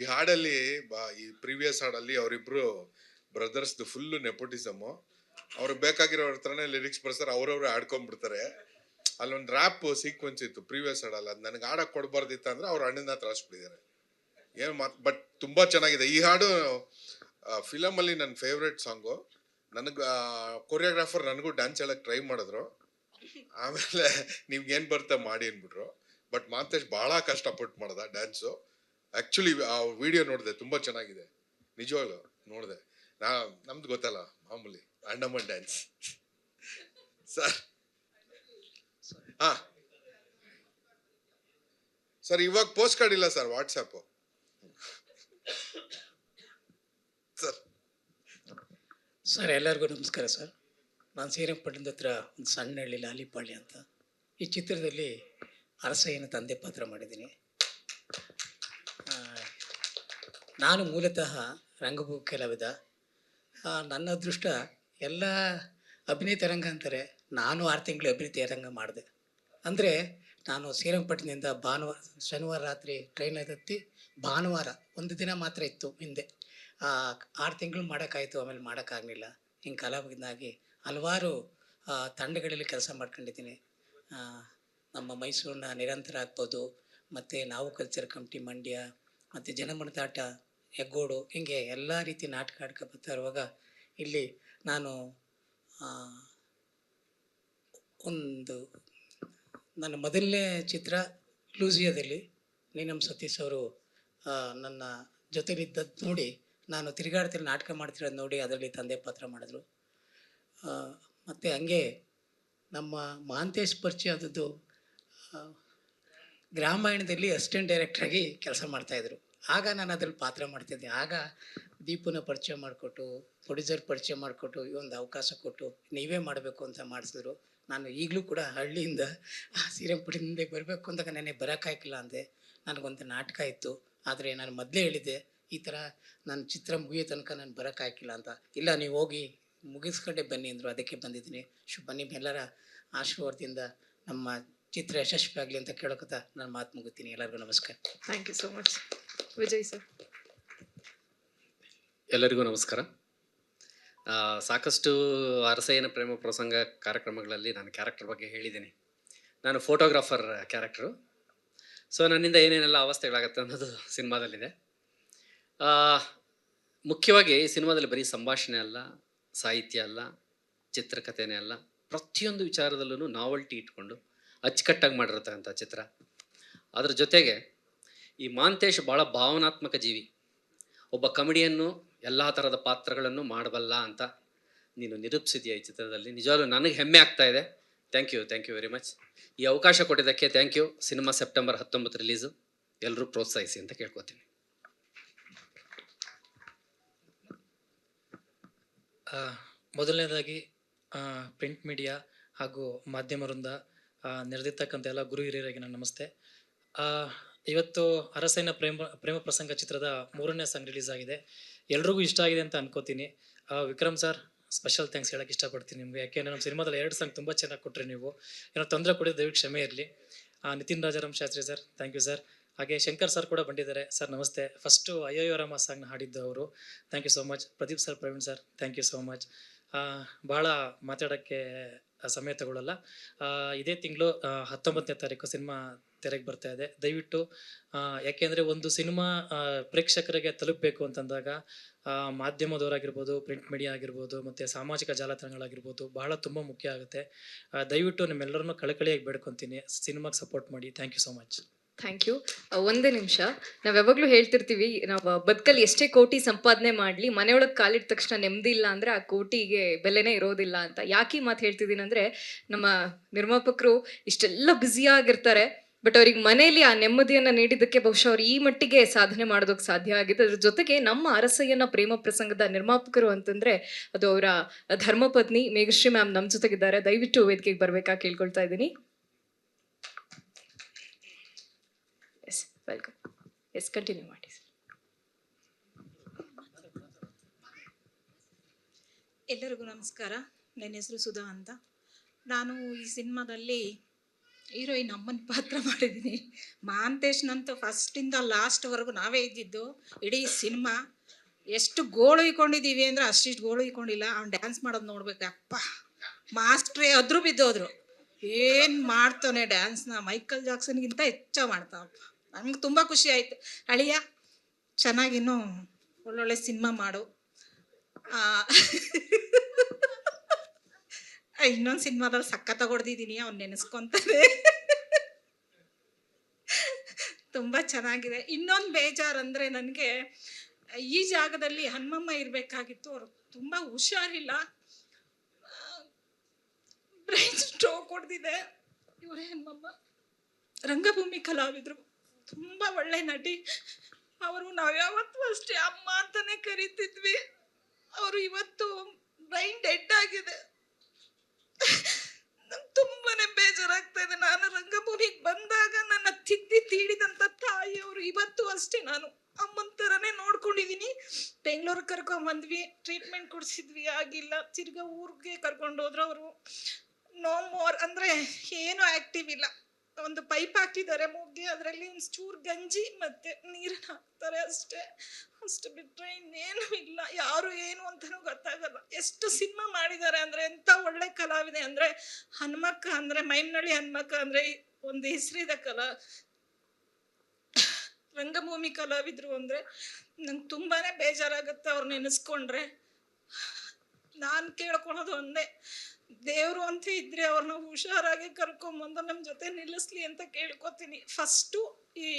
ಈ ಹಾಡಲ್ಲಿ ಈ ಪ್ರೀವಿಯಸ್ ಹಾಡಲ್ಲಿ ಅವರಿಬ್ರು ಬ್ರದರ್ಸ್ದು ಫುಲ್ ನೆಪೋಟಿಸಮ್. ಅವ್ರು ಬೇಕಾಗಿರೋ ಹತ್ರನೇ ಲಿರಿಕ್ಸ್ ಬರ್ತಾರೆ ಅವ್ರವ್ರು ಆಡ್ಕೊಂಡ್ಬಿಡ್ತಾರೆ ಅಲ್ಲೊಂದು ರ್ಯಾಪ್ ಸೀಕ್ವೆನ್ಸ್ ಇತ್ತು ಪ್ರೀವಿಯಸ್ ಹಾಡಲ್ಲ, ಅದು ನನಗೆ ಆಡಕ್ ಕೊಡಬಾರ್ದಿತ್ತು ಅಂದ್ರೆ ಅವ್ರ ಅಣ್ಣನ ಹತ್ರ ಹಚ್ಬಿಟ್ಟಿದ್ದಾರೆ ಏನು ಮಾತ್, ಬಟ್ ತುಂಬಾ ಚೆನ್ನಾಗಿದೆ. ಈ ಹಾಡು ಫಿಲಮಲ್ಲಿ ನನ್ನ ಫೇವ್ರೆಟ್ ಸಾಂಗು ನನಗೆ ಕೊರಿಯೋಗ್ರಾಫರ್ ನನಗೂ ಡ್ಯಾನ್ಸ್ ಹೇಳಕ್ಕೆ ಟ್ರೈ ಮಾಡಿದ್ರು. ಆಮೇಲೆ ನಿಮ್ಗೆ ಏನು ಬರುತ್ತೆ ಮಾಡಿ ಅಂದ್ಬಿಟ್ರು. ಬಟ್ ಮಾಂತೇಶ್ ಬಹಳ ಕಷ್ಟಪಟ್ಟು ಮಾಡ್ದ ಡ್ಯಾನ್ಸು ಆಕ್ಚುಲಿ ಆ ವಿಡಿಯೋ ನೋಡಿದೆ, ತುಂಬಾ ಚೆನ್ನಾಗಿದೆ. ನಿಜವಾಗ್ಲು ನೋಡಿದೆ. ನಾ, ನಮ್ದು ಗೊತ್ತಲ್ಲ, ಮಾಮೂಲಿ ಅಂಡಮನ್ ಡ್ಯಾನ್ಸ್ ಸರ್. ಹಾ. ಸರ್, ಇವಾಗ ಪೋಸ್ಟ್ ಕಾರ್ಡ್ ಇಲ್ಲ ಸರ್ ವಾಟ್ಸಪ್ ಸರ್. ಸರ್, ಎಲ್ಲರಿಗೂ ನಮಸ್ಕಾರ ಸರ್. ನಾನು ಶ್ರೀರಂಗಪಟ್ಟಣದ ಹತ್ರ ಒಂದು ಸಣ್ಣ ಹಳ್ಳಿ ಲಾಲಿಪಾಳಿ ಅಂತ. ಈ ಚಿತ್ರದಲ್ಲಿ ಅರಸಯ್ಯನ ತಂದೆ ಪಾತ್ರ ಮಾಡಿದ್ದೀನಿ ಆ, ನಾನು ಮೂಲತಃ ರಂಗಭೂ ಕಲಾವಿದ ನನ್ನ ಅದೃಷ್ಟ ಎಲ್ಲ ಅಭಿನಯ ತರಂಗ ಅಂತಾರೆ. ನಾನು ಆರು ತಿಂಗಳು ಅಭಿನಯ ರಂಗ ಮಾಡಿದೆ. ಅಂದರೆ ನಾನು ಶ್ರೀರಂಗಪಟ್ಟಣದಿಂದ ಭಾನುವಾರ, ಶನಿವಾರ ರಾತ್ರಿ ಟ್ರೈನ್ ಹತ್ತಿ ಭಾನುವಾರ ಒಂದು ದಿನ ಮಾತ್ರ ಇತ್ತು ಹಿಂದೆ. ಆರು ತಿಂಗಳು ಮಾಡೋಕ್ಕಾಯಿತು, ಆಮೇಲೆ ಮಾಡೋಕ್ಕಾಗಲಿಲ್ಲ. ಹಿಂಗೆ ಕಲಾವಿದನಾಗಿ ಹಲವಾರು ತಂಡಗಳಲ್ಲಿ ಕೆಲಸ ಮಾಡ್ಕೊಂಡಿದ್ದೀನಿ. ನಮ್ಮ ಮೈಸೂರನ್ನ ನಿರಂತರ ಆಗ್ಬೋದು ಮತ್ತು ನಾವು ಕಲ್ಚರ್ ಕಮಿಟಿ ಮಂಡ್ಯ, ಮತ್ತು ಜನಮನದಾಟ ಹೆಗ್ಗೋಡು, ಹಿಂಗೆ ಎಲ್ಲ ರೀತಿ ನಾಟಕ ಆಡ್ಕೊ ಬರ್ತಾ ಇರುವಾಗ ಇಲ್ಲಿ ನಾನು ಒಂದು ನನ್ನ ಮೊದಲನೇ ಚಿತ್ರ ಲೂಸಿಯಾದಲ್ಲಿ ನೀನಮ್ ಸತೀಶ್ ಅವರು ನನ್ನ ಜೊತೆಲಿದ್ದದ್ದು ನೋಡಿ, ನಾನು ತಿರುಗಾಡ್ತಿರೋ ನಾಟಕ ಮಾಡ್ತಿರೋದು ನೋಡಿ, ಅದರಲ್ಲಿ ತಂದೆ ಪಾತ್ರ ಮಾಡಿದ್ರು. ಮತ್ತು ಹಂಗೆ ನಮ್ಮ ಮಹಾಂತೇಶ್ ಪರಿಚಯ ಆದದ್ದು ಗ್ರಾಮಾಯಣದಲ್ಲಿ ಅಸಿಸ್ಟೆಂಟ್ ಡೈರೆಕ್ಟ್ರಾಗಿ ಕೆಲಸ ಮಾಡ್ತಾಯಿದ್ರು ಆಗ ನಾನು ಅದ್ರಲ್ಲಿ ಪಾತ್ರ ಮಾಡ್ತಿದ್ದೆ. ಆಗ ದೀಪನ ಪರಿಚಯ ಮಾಡಿಕೊಟ್ಟು, ಪ್ರೊಡ್ಯೂಸರ್ ಪರಿಚಯ ಮಾಡಿಕೊಟ್ಟು ಒಂದು ಅವಕಾಶ ಕೊಟ್ಟು ನೀವೇ ಮಾಡಬೇಕು ಅಂತ ಮಾಡಿಸಿದ್ರು. ನಾನು ಈಗಲೂ ಕೂಡ ಹಳ್ಳಿಯಿಂದ ಶ್ರೀರಂಗಪಟ್ಟಣದಿಂದ ಬರಬೇಕು ಅಂತ ನನಗೆ ಬರೋಕ್ಕಾಗಿಲ್ಲ ಅಂದೆ. ನನಗೊಂದು ನಾಟಕ ಇತ್ತು. ಆದರೆ ನಾನು ಮೊದಲೇ ಹೇಳಿದ್ದೆ, ಈ ಥರ ನನ್ನ ಚಿತ್ರ ಮುಗಿಯೋ ತನಕ ನಾನು ಬರೋಕ್ಕಾಗಿಲ್ಲ ಅಂತ. ಇಲ್ಲ, ನೀವು ಹೋಗಿ ಮುಗಿಸ್ಕೊಂಡೆ ಬನ್ನಿ ಅಂದರು. ಅದಕ್ಕೆ ಬಂದಿದ್ದೀನಿ. ಶುಭ ನಿಮ್ಮೆಲ್ಲರ ಆಶೀರ್ವಾದದಿಂದ ನಮ್ಮ ಚಿತ್ರ ಯಶಸ್ವಿ ಆಗಲಿ ಅಂತ ಕೇಳೋಕತ್ತ ನಾನು ಮಾತು ಮುಗುತ್ತೀನಿ ಎಲ್ಲರಿಗೂ ನಮಸ್ಕಾರ. Thank you so much Vijay sir ಎಲ್ಲರಿಗೂ ನಮಸ್ಕಾರ. ಆ, ಸಾಕಷ್ಟು ಅರಸಯ್ಯನ ಪ್ರೇಮ ಪ್ರಸಂಗ ಕಾರ್ಯಕ್ರಮಗಳಲ್ಲಿ ನಾನು ಕ್ಯಾರೆಕ್ಟರ್ ಬಗ್ಗೆ ಹೇಳಿದ್ದೀನಿ. ನಾನು ಫೋಟೋಗ್ರಾಫರ್ ಕ್ಯಾರೆಕ್ಟ್ರು ಸೊ ನನ್ನಿಂದ ಏನೇನೆಲ್ಲ ಅವಸ್ಥೆಗಳಾಗತ್ತೆ ಅನ್ನೋದು ಸಿನಿಮಾದಲ್ಲಿದೆ. ಆ, ಮುಖ್ಯವಾಗಿ ಈ ಸಿನಿಮಾದಲ್ಲಿ ಬರೀ ಸಂಭಾಷಣೆ ಅಲ್ಲ ಸಾಹಿತ್ಯ ಅಲ್ಲ ಚಿತ್ರಕಥೆನೇ ಅಲ್ಲ ಪ್ರತಿಯೊಂದು ವಿಚಾರದಲ್ಲೂ ನಾವಲ್ಟಿ ಇಟ್ಕೊಂಡು ಅಚ್ಚುಕಟ್ಟಾಗಿ ಮಾಡಿರ್ತಕ್ಕಂಥ ಚಿತ್ರ. ಅದ್ರ ಜೊತೆಗೆ ಈ ಮಾಂತೇಶ್ ಭಾಳ ಭಾವನಾತ್ಮಕ ಜೀವಿ. ಒಬ್ಬ ಕಮಿಡಿಯನ್ನು ಎಲ್ಲ ಥರದ ಪಾತ್ರಗಳನ್ನು ಮಾಡಬಲ್ಲ ಅಂತ ನೀನು ನಿರೂಪಿಸಿದೆಯಾ ಈ ಚಿತ್ರದಲ್ಲಿ. ನಿಜವಾಗ್ಲೂ ನನಗೆ ಹೆಮ್ಮೆ ಆಗ್ತಾ ಇದೆ. Thank you thank you very much ಈ ಅವಕಾಶ ಕೊಟ್ಟಿದ್ದಕ್ಕೆ ಥ್ಯಾಂಕ್ ಯು ಸಿನಿಮಾ ಸೆಪ್ಟೆಂಬರ್ ಹತ್ತೊಂಬತ್ತು ರಿಲೀಸು ಎಲ್ಲರೂ ಪ್ರೋತ್ಸಾಹಿಸಿ ಅಂತ ಕೇಳ್ಕೊತೀನಿ. ಮೊದಲನೇದಾಗಿ ಪ್ರಿಂಟ್ ಮೀಡಿಯಾ ಹಾಗೂ ಮಾಧ್ಯಮ ವೃಂದ ಆ, ನೆರೆದಿರ್ತಕ್ಕಂಥ ಎಲ್ಲ ಗುರು ಹಿರಿಯರಿಗೆ ನನ್ನ ನಮಸ್ತೆ. ಇವತ್ತು ಅರಸೈನ ಪ್ರೇಮ ಪ್ರೇಮ ಪ್ರಸಂಗ ಚಿತ್ರದ ಮೂರನೇ ಸಾಂಗ್ ರಿಲೀಸ್ ಆಗಿದೆ. ಎಲ್ರಿಗೂ ಇಷ್ಟ ಆಗಿದೆ ಅಂತ ಅನ್ಕೋತೀನಿ. ವಿಕ್ರಮ್ ಸರ್ ಸ್ಪೆಷಲ್ ಥ್ಯಾಂಕ್ಸ್ ಹೇಳಕ್ಕೆ ಇಷ್ಟಪಡ್ತೀನಿ ನಿಮಗೆ. ಯಾಕೆಂದರೆ ನಮ್ಮ ಸಿನಿಮಾದಲ್ಲಿ ಎರಡು ಸಾಂಗ್ ತುಂಬ ಚೆನ್ನಾಗಿ ಕೊಟ್ಟರೆ ನೀವು. ಏನೋ ತೊಂದರೆ ಕೊಡಿದ್ರೆ ದಯವಿಟ್ಟು ಕ್ಷಮೆ ಇರಲಿ. Nitin Rajaram Shastri sir thank you sir ಹಾಗೆ ಶಂಕರ್ ಸರ್ ಕೂಡ ಬಂದಿದ್ದಾರೆ. ಸರ್ ನಮಸ್ತೆ. ಫಸ್ಟು ಅಯ್ಯೋ ರಾಮ ಸಾಂಗ್ನ ಹಾಡಿದ್ದು ಅವರು. Thank you so much Pradeep sir Praveen sir thank you so much ಭಾಳ ಮಾತಾಡೋಕ್ಕೆ ಸಮಯ ತಗೊಳ್ಳಲ್ಲ ಇದೇ ತಿಂಗಳು ಹತ್ತೊಂಬತ್ತನೇ ತಾರೀಕು ಸಿನಿಮಾ ತೆರೆಗೆ ಬರ್ತಾ ಇದೆ. ದಯವಿಟ್ಟು ಯಾಕೆಂದರೆ ಒಂದು ಸಿನಿಮಾ ಪ್ರೇಕ್ಷಕರಿಗೆ ತಲುಪಬೇಕು ಅಂತಂದಾಗ ಮಾಧ್ಯಮದವರಾಗಿರ್ಬೋದು, ಪ್ರಿಂಟ್ ಮೀಡಿಯಾ ಆಗಿರ್ಬೋದು, ಮತ್ತು ಸಾಮಾಜಿಕ ಜಾಲತಾಣಗಳಾಗಿರ್ಬೋದು, ಬಹಳ ತುಂಬ ಮುಖ್ಯ ಆಗುತ್ತೆ. ದಯವಿಟ್ಟು ನಿಮ್ಮೆಲ್ಲರನ್ನೂ ಕಳಕಳಿಯಾಗಿ ಬೇಡ್ಕೊತೀನಿ. ಸಿನಿಮಾಗೆ ಸಪೋರ್ಟ್ ಮಾಡಿ. Thank you so much. Thank you ಒಂದೇ ನಿಮಿಷ. ನಾವು ಯಾವಾಗಲೂ ಹೇಳ್ತಿರ್ತೀವಿ, ನಾವು ಬದುಕಲ್ಲಿ ಎಷ್ಟೇ ಕೋಟಿ ಸಂಪಾದನೆ ಮಾಡ್ಲಿ, ಮನೆಯೊಳಗೆ ಕಾಲಿಟ್ಟ ತಕ್ಷಣ ನೆಮ್ಮದಿ ಇಲ್ಲ ಅಂದ್ರೆ ಆ ಕೋಟಿಗೆ ಬೆಲೆನೇ ಇರೋದಿಲ್ಲ ಅಂತ. ಯಾಕೆ ಮಾತು ಹೇಳ್ತಿದ್ದೀನಿ ಅಂದರೆ, ನಮ್ಮ ನಿರ್ಮಾಪಕರು ಇಷ್ಟೆಲ್ಲ ಬ್ಯುಸಿಯಾಗಿರ್ತಾರೆ ಬಟ್ ಅವ್ರಿಗೆ ಮನೆಯಲ್ಲಿ ಆ ನೆಮ್ಮದಿಯನ್ನ ನೀಡಿದ್ದಕ್ಕೆ ಬಹುಶಃ ಅವ್ರು ಈ ಮಟ್ಟಿಗೆ ಸಾಧನೆ ಮಾಡೋದಕ್ಕೆ ಸಾಧ್ಯ ಆಗಿದೆ. ಅದ್ರ ಜೊತೆಗೆ ನಮ್ಮ ಅರಸಯ್ಯನ ಪ್ರೇಮ ಪ್ರಸಂಗದ ನಿರ್ಮಾಪಕರು ಅಂತಂದ್ರೆ, ಅದು ಅವರ ಧರ್ಮಪತ್ನಿ ಮೇಘಶ್ರೀ ಮ್ಯಾಮ್ ನಮ್ಮ ಜೊತೆಗಿದ್ದಾರೆ. ದಯವಿಟ್ಟು ವೇದಿಕೆಗೆ ಬರ್ಬೇಕಾ ಕೇಳ್ಕೊಳ್ತಾ ಇದ್ದೀನಿ ಎಸ್ ವೆಲ್ಕಮ್ ಎಸ್ ಕಂಟಿನ್ಯೂ ಮಾಡಿ ಎಲ್ಲರಿಗೂ ನಮಸ್ಕಾರ. ನನ್ನ ಹೆಸರು ಸುಧಾ ಅಂತ. ನಾನು ಈ ಸಿನಿಮಾದಲ್ಲಿ ಹೀರೋಯಿನ್ ಅಮ್ಮನ ಪಾತ್ರ ಮಾಡಿದ್ದೀನಿ. ಮಾಂತೇಶ್ನಂತೂ ಫಸ್ಟಿಂದ ಲಾಸ್ಟ್ವರೆಗೂ ನಾವೇ ಇದ್ದಿದ್ದು ಇಡೀ ಸಿನಿಮಾ. ಎಷ್ಟು ಗೋಳು ಇಕೊಂಡಿದ್ದೀವಿ ಅಂದರೆ ಅಷ್ಟಿಷ್ಟು ಗೋಳು ಇಕ್ಕೊಂಡಿಲ್ಲ ಅವ್ನು ಡ್ಯಾನ್ಸ್ ಮಾಡೋದು ನೋಡ್ಬೇಕಪ್ಪ ಮಾಸ್ಟ್ರೇ ಅದ್ರು ಬಿದ್ದೋದ್ರು. ಏನು ಮಾಡ್ತಾನೆ ಡ್ಯಾನ್ಸ್ನ ಮೈಕಲ್ ಜಾಕ್ಸನ್ಗಿಂತ ಹೆಚ್ಚ ಮಾಡ್ತಾವಪ್ಪ ನಮ್ಗೆ ತುಂಬ ಖುಷಿ ಆಯ್ತು. ಅಳಿಯ ಚೆನ್ನಾಗಿನ್ನೂ ಒಳ್ಳೊಳ್ಳೆ ಸಿನಿಮಾ ಮಾಡು. ಇನ್ನೊಂದು ಸಿನಿಮಾದಲ್ಲಿ ಸಕ್ಕ ತಗೊಡ್ದಿದ್ದೀನಿ ಅವ್ನು ನೆನೆಸ್ಕೊಂತಾನೆ. ತುಂಬ ಚೆನ್ನಾಗಿದೆ. ಇನ್ನೊಂದು ಬೇಜಾರು ಅಂದರೆ ನನಗೆ ಈ ಜಾಗದಲ್ಲಿ ಹನುಮಮ್ಮ ಇರಬೇಕಾಗಿತ್ತು. ಅವ್ರು ತುಂಬ ಹುಷಾರಿಲ್ಲ. ಬ್ರೈನ್ ಸ್ಟ್ರೋಕ್ ಹೊಡೆದಿದೆ ಇವರೇ ಹನುಮಮ್ಮ. ರಂಗಭೂಮಿ ಕಲಾವಿದರು. ತುಂಬ ಒಳ್ಳೆ ನಟಿ. ಅವರು ನಾವು ಯಾವತ್ತೂ ಅಷ್ಟೇ ಅಮ್ಮ ಅಂತಾನೆ ಕರಿತಿದ್ವಿ. ಅವರು ಇವತ್ತು ಬ್ರೈನ್ ಡೆಡ್ ಆಗಿದೆ. ನಂಗೆ ತುಂಬಾನೇ ಬೇಜಾರಾಗ್ತಾ ಇದೆ. ನಾನು ರಂಗಭೂಮಿಗೆ ಬಂದಾಗ ನನ್ನ ತಿದ್ದಿ ತೀಡಿದಂಥ ತಾಯಿಯವರು ಇವತ್ತು ಅಷ್ಟೇ ನಾನು. ಅಮ್ಮನ ಥರನೇ ನೋಡ್ಕೊಂಡಿದ್ದೀನಿ ಬೆಂಗಳೂರಿಗೆ ಕರ್ಕೊಂಬಂದ್ವಿ ಟ್ರೀಟ್ಮೆಂಟ್ ಕೊಡಿಸಿದ್ವಿ. ಆಗಿಲ್ಲ. ತಿರ್ಗಾ ಊರಿಗೆ ಕರ್ಕೊಂಡು ಹೋದ್ರು ಅವರು. ನೋ ಮೋರ್ ಅಂದರೆ ಏನು ಆ್ಯಕ್ಟಿವ್ ಇಲ್ಲ. ಒಂದು ಪೈಪ್ ಹಾಕಿದ್ದಾರೆ ಮೂಗ್ಗೆ, ಅದರಲ್ಲಿ ಒಂದು ಚೂರು ಗಂಜಿ ಮತ್ತೆ ನೀರನ್ನ ಹಾಕ್ತಾರೆ ಅಷ್ಟೇ. ಅಷ್ಟು ಬಿಟ್ಟರೆ ಇನ್ನೇನು ಇಲ್ಲ. ಯಾರು ಏನು ಅಂತಲೂ ಗೊತ್ತಾಗಲ್ಲ. ಎಷ್ಟು ಸಿನಿಮಾ ಮಾಡಿದ್ದಾರೆ ಅಂದ್ರೆ ಎಂತ ಒಳ್ಳೆ ಕಲಾವಿದೆ ಅಂದ್ರೆ ಹನುಮಕ್ಕ ಅಂದ್ರೆ ಮೈನಳ್ಳಿ ಹನುಮಕ್ಕ ಅಂದ್ರೆ ಒಂದು ಹೆಸರಿದ ಕಲಾ. ರಂಗಭೂಮಿ ಕಲಾವಿದ್ರು ಅಂದ್ರೆ ನಂಗೆ ತುಂಬಾನೇ ಬೇಜಾರಾಗುತ್ತೆ ಅವ್ರು ನೆನೆಸ್ಕೊಂಡ್ರೆ ನಾನು ಕೇಳ್ಕೊಳೋದು ಒಂದೇ. ದೇವರು ಅಂತ ಇದ್ರೆ ಅವ್ರನ್ನ ಹುಷಾರಾಗಿ ಕರ್ಕೊಂಬಂದು ನಮ್ಮ ಜೊತೆ ನಿಲ್ಲಿಸ್ಲಿ ಅಂತ ಕೇಳ್ಕೊತೀನಿ. ಫಸ್ಟು ಈ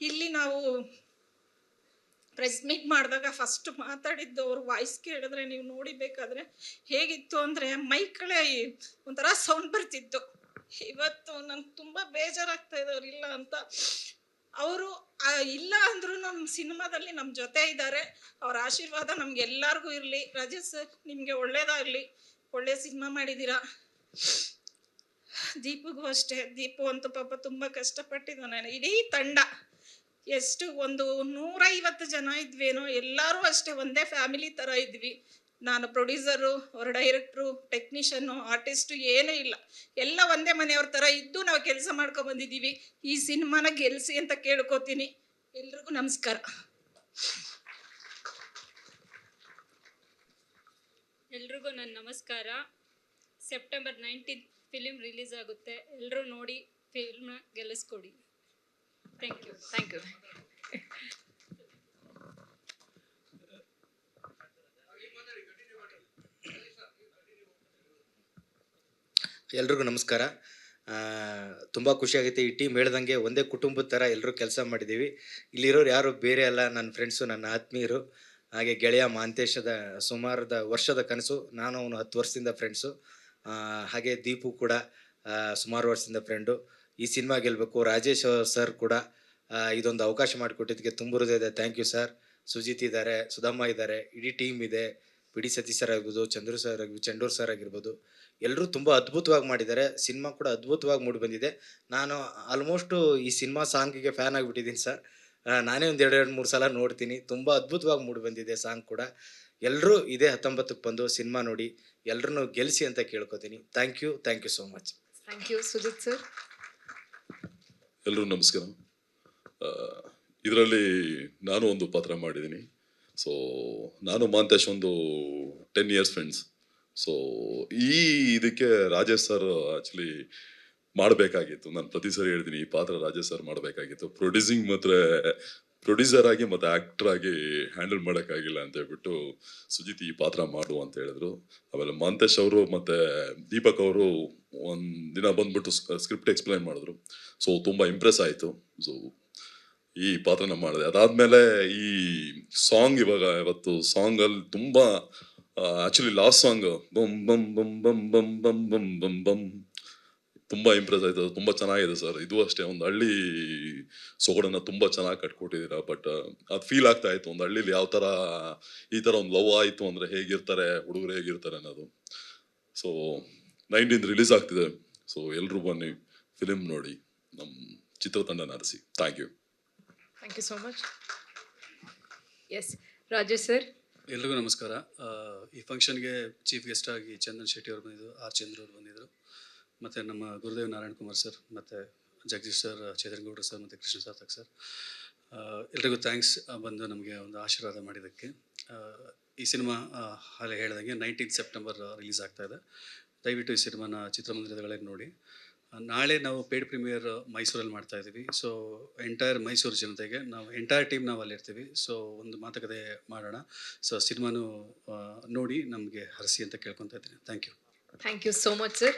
ಇಲ್ಲಿ ನಾವು ಪ್ರೆಸ್ ಮೀಟ್ ಮಾಡಿದಾಗ ಫಸ್ಟ್ ಮಾತಾಡಿದ್ದು ಅವ್ರ ವಾಯ್ಸ್ ಕೇಳಿದ್ರೆ ನೀವು ನೋಡಿಬೇಕಾದ್ರೆ ಹೇಗಿತ್ತು ಅಂದರೆ ಮೈಕಳೆ ಒಂಥರ ಸೌಂಡ್ ಬರ್ತಿತ್ತು. ಇವತ್ತು ನಂಗೆ ತುಂಬ ಬೇಜಾರಾಗ್ತಾ ಇದೆ ಇಲ್ಲ ಅಂತ. ಅವರು ಇಲ್ಲ ಅಂದ್ರೂ ನಮ್ಮ ಸಿನಿಮಾದಲ್ಲಿ ನಮ್ಮ ಜೊತೆ ಇದ್ದಾರೆ. ಅವ್ರ ಆಶೀರ್ವಾದ ನಮ್ಗೆ ಎಲ್ಲರಿಗೂ ಇರಲಿ. ರಾಜೇಶ್ ಸರ್, ನಿಮಗೆ ಒಳ್ಳೇದಾಗಲಿ. ಒಳ್ಳೆ ಸಿನಿಮಾ ಮಾಡಿದ್ದೀರಾ ದೀಪಗೂ ಅಷ್ಟೇ. ದೀಪು ಅಂತೂ ಪಾಪ ತುಂಬ ಕಷ್ಟಪಟ್ಟಿದ್ದಾನೆ. ಇಡೀ ತಂಡ. ಎಷ್ಟು ಒಂದು ನೂರೈವತ್ತು ಜನ ಇದ್ವೇನೋ, ಎಲ್ಲರೂ ಅಷ್ಟೇ ಒಂದೇ ಫ್ಯಾಮಿಲಿ ಥರ ಇದ್ವಿ. ನಾನು ಪ್ರೊಡ್ಯೂಸರು, ಅವ್ರ ಡೈರೆಕ್ಟ್ರು ಟೆಕ್ನಿಷಿಯನ್ನು ಆರ್ಟಿಸ್ಟು ಏನೂ ಇಲ್ಲ. ಎಲ್ಲ ಒಂದೇ ಮನೆಯವ್ರ ಥರ ಇದ್ದು ನಾವು ಕೆಲಸ ಮಾಡ್ಕೊಂಡು ಬಂದಿದ್ದೀವಿ. ಈ ಸಿನಿಮಾನ ಗೆಲ್ಲಿಸಿ ಅಂತ ಕೇಳ್ಕೊತೀನಿ. ಎಲ್ರಿಗೂ ನಮಸ್ಕಾರ. ಎಲ್ರಿಗೂ ನನ್ನ ನಮಸ್ಕಾರ. ಸೆಪ್ಟೆಂಬರ್ ನೈನ್ಟೀನ್ ಫಿಲಿಮ್ ರಿಲೀಸ್ ಆಗುತ್ತೆ. ಎಲ್ಲರೂ ನೋಡಿ ಫಿಲ್ಮ್ನ ಗೆಲ್ಲಿಸ್ಕೊಡಿ. ಥ್ಯಾಂಕ್ ಯು ಥ್ಯಾಂಕ್ ಯು ಎಲ್ರಿಗೂ ನಮಸ್ಕಾರ. ತುಂಬ ಖುಷಿಯಾಗೈತೆ ಈ ಟೀಮ್ ಹೇಳ್ದಂಗೆ ಒಂದೇ ಕುಟುಂಬದ ಥರ ಎಲ್ಲರೂ ಕೆಲಸ ಮಾಡಿದ್ದೀವಿ. ಇಲ್ಲಿರೋರು ಯಾರು ಬೇರೆ ಅಲ್ಲ. ನನ್ನ ಫ್ರೆಂಡ್ಸು ನನ್ನ ಆತ್ಮೀಯರು. ಹಾಗೆ ಗೆಳೆಯ ಮಾಂತೇಶದ ಸುಮಾರದ ವರ್ಷದ ಕನಸು. ನಾನು ಅವನು ಹತ್ತು ವರ್ಷದಿಂದ ಫ್ರೆಂಡ್ಸು ಹಾಗೆ ದೀಪು ಕೂಡ ಸುಮಾರು ವರ್ಷದಿಂದ ಫ್ರೆಂಡು ಈ ಸಿನಿಮಾ ಗೆಲ್ಲಬೇಕು ರಾಜೇಶ್ ಸರ್ ಕೂಡ ಇದೊಂದು ಅವಕಾಶ ಮಾಡಿಕೊಟ್ಟಿದ್ದಕ್ಕೆ ತುಂಬ ಹೃದಯದ ಥ್ಯಾಂಕ್ ಯು ಸರ್ ಸುಜಿತ್ ಇದ್ದಾರೆ, ಸುಧಮ್ಮ ಇದ್ದಾರೆ, ಇಡೀ ಟೀಮ್ ಇದೆ. ಪಿ ಡಿ ಸತೀಶ್ ಸರ್ ಆಗ್ಬೋದು ಚಂದ್ರು ಸರ್ ಆಗಿರ್ಬೋದು, ಚಂಡೂರ್ ಸರ್ ಆಗಿರ್ಬೋದು. ಎಲ್ಲರೂ ತುಂಬ ಅದ್ಭುತವಾಗಿ ಮಾಡಿದ್ದಾರೆ. ಸಿನಿಮಾ ಕೂಡ ಅದ್ಭುತವಾಗಿ ಮೂಡಿ ಬಂದಿದೆ. ನಾನು ಆಲ್ಮೋಸ್ಟು ಈ ಸಿನಿಮಾ ಸಾಂಗಿಗೆ ಫ್ಯಾನ್ ಆಗಿಬಿಟ್ಟಿದ್ದೀನಿ ಸರ್ ನಾನೇ ಒಂದು ಎರಡು ಎರಡು ಮೂರು ಸಲ ನೋಡ್ತೀನಿ. ತುಂಬ ಅದ್ಭುತವಾಗಿ ಮೂಡಿ ಬಂದಿದೆ ಸಾಂಗ್ ಕೂಡ. ಎಲ್ಲರೂ ಇದೇ ಹತ್ತೊಂಬತ್ತಕ್ಕೆ ಬಂದು ಸಿನಿಮಾ ನೋಡಿ ಎಲ್ಲರನ್ನೂ ಗೆಲ್ಲಿಸಿ ಅಂತ ಕೇಳ್ಕೊತೀನಿ. Thank you thank you so much thank you Sujith sir ಎಲ್ಲರೂ ನಮಸ್ಕಾರ. ಇದರಲ್ಲಿ ನಾನು ಒಂದು ಪಾತ್ರ ಮಾಡಿದ್ದೀನಿ. ಸೊ ನಾನು ಮಾಂತೇಶ್ ಒಂದು ಟೆನ್ ಇಯರ್ಸ್ ಫ್ರೆಂಡ್ಸ್ ಸೊ ಈ ಇದಕ್ಕೆ ರಾಜೇಶ್ ಸರ್ ಆ್ಯಕ್ಚುಲಿ ಮಾಡಬೇಕಾಗಿತ್ತು. ನಾನು ಪ್ರತಿ ಸರಿ ಹೇಳ್ತೀನಿ, ಈ ಪಾತ್ರ ರಾಜೇಶ್ ಸರ್ ಮಾಡಬೇಕಾಗಿತ್ತು. ಪ್ರೊಡ್ಯೂಸಿಂಗ್ ಮಾತ್ರ ಪ್ರೊಡ್ಯೂಸರ್ ಆಗಿ ಮತ್ತು ಆ್ಯಕ್ಟರ್ ಆಗಿ ಹ್ಯಾಂಡಲ್ ಮಾಡೋಕ್ಕಾಗಿಲ್ಲ ಅಂತ ಹೇಳ್ಬಿಟ್ಟು ಸುಜಿತ್ ಈ ಪಾತ್ರ ಮಾಡು ಅಂತ ಹೇಳಿದ್ರು. ಆಮೇಲೆ ಮಂತೇಶ್ ಅವರು ಮತ್ತು ದೀಪಕ್ ಅವರು ಒಂದು ದಿನ ಬಂದ್ಬಿಟ್ಟು ಸ್ಕ್ರಿಪ್ಟ್ ಎಕ್ಸ್ಪ್ಲೈನ್ ಮಾಡಿದ್ರು. ಸೊ ತುಂಬ ಇಂಪ್ರೆಸ್ ಆಯಿತು. ಸೊ ಈ ಪಾತ್ರನ ಮಾಡಿದೆ. ಅದಾದಮೇಲೆ ಈ ಸಾಂಗ್ ಇವಾಗ, ಇವತ್ತು ಸಾಂಗಲ್ಲಿ ತುಂಬ ಆ್ಯಕ್ಚುಲಿ ಲಾಸ್ಟ್ ಸಾಂಗ್ ಬಮ್ ಬಮ್ ಬಮ್ ಬಮ್ ಬಮ್ ಬಮ್ ಬಮ್ ಬಮ್ ಬಮ್ ತುಂಬ ಇಂಪ್ರೆಸ್ ಆಯ್ತು. ಅದು ತುಂಬ ಚೆನ್ನಾಗಿದೆ ಸರ್. ಇದು ಅಷ್ಟೇ ಒಂದು ಹಳ್ಳಿ ಸೊಗಡನ್ನು ತುಂಬ ಚೆನ್ನಾಗಿ ಕಟ್ಕೊಟ್ಟಿದ್ದೀರಾ. ಬಟ್ ಅದು ಫೀಲ್ ಆಗ್ತಾ ಇತ್ತು. ಒಂದು ಹಳ್ಳಿಲಿ ಯಾವ ಥರ ಈ ಥರ ಒಂದು ಲವ್ ಆಯಿತು ಅಂದರೆ ಹೇಗಿರ್ತಾರೆ ಹುಡುಗರು ಹೇಗಿರ್ತಾರೆ ಅನ್ನೋದು. ಸೊ ನೈನ್ಟೀನ್ ರಿಲೀಸ್ ಆಗ್ತಿದೆ. ಸೊ ಎಲ್ಲರೂ ಬನ್ನಿ ಫಿಲಿಮ್ ನೋಡಿ. ನಮ್ಮ ಚಿತ್ರತಂಡ ನಡೆಸಿ thank you thank you so much S Rajesh sir ಎಲ್ರಿಗೂ ನಮಸ್ಕಾರ. ಈ ಫಂಕ್ಷನ್ಗೆ ಚೀಫ್ ಗೆಸ್ಟ್ ಆಗಿ ಚಂದನ್ ಶೆಟ್ಟಿ ಅವರು ಬಂದಿದ್ದರು ಆರ್ ಚಂದ್ರ ಅವರು ಬಂದಿದ್ದರು ಮತ್ತು ನಮ್ಮ ಗುರುದೇವ್ ನಾರಾಯಣ್ ಕುಮಾರ್ ಸರ್, ಮತ್ತು ಜಗದೀಶ್ ಸರ್ ಚೇತನ್ ಗೌಡ್ರ ಸರ್, ಮತ್ತು ಕೃಷ್ಣ ಸಾರ್ಥಕ್ ಸರ್. ಎಲ್ರಿಗೂ ಥ್ಯಾಂಕ್ಸ್ ಬಂದು ನಮಗೆ ಒಂದು ಆಶೀರ್ವಾದ ಮಾಡಿದ್ದಕ್ಕೆ. ಈ ಸಿನಿಮಾ ಹಾಲೆ ಹೇಳಿದಂಗೆ ನೈನ್ಟೀನ್ ಸೆಪ್ಟೆಂಬರ್ ರಿಲೀಸ್ ಆಗ್ತಾ ಇದೆ. ದಯವಿಟ್ಟು ಈ ಸಿನಿಮಾನ ಚಿತ್ರಮಂದಿರಗಳಲ್ಲಿ ನೋಡಿ. ನಾಳೆ ನಾವು ಪೇಡ್ ಪ್ರೀಮಿಯರ್ ಮೈಸೂರಲ್ಲಿ ಮಾಡ್ತಾ ಇದ್ದೀವಿ. ಸೊ ಎಂಟೈರ್ ಮೈಸೂರು ಜನತೆಗೆ ನಾವು ಎಂಟೈರ್ ಟೀಮ್ ನಾವು ಅಲ್ಲಿರ್ತೀವಿ. ಸೊ ಒಂದು ಮಾತುಕತೆ ಮಾಡೋಣ. ಸೊ ಸಿನಿಮಾನು ನೋಡಿ ನಮಗೆ ಹರಿಸಿ ಅಂತ ಕೇಳ್ಕೊತಾ ಇದ್ದೀನಿ. Thank you thank you so much sir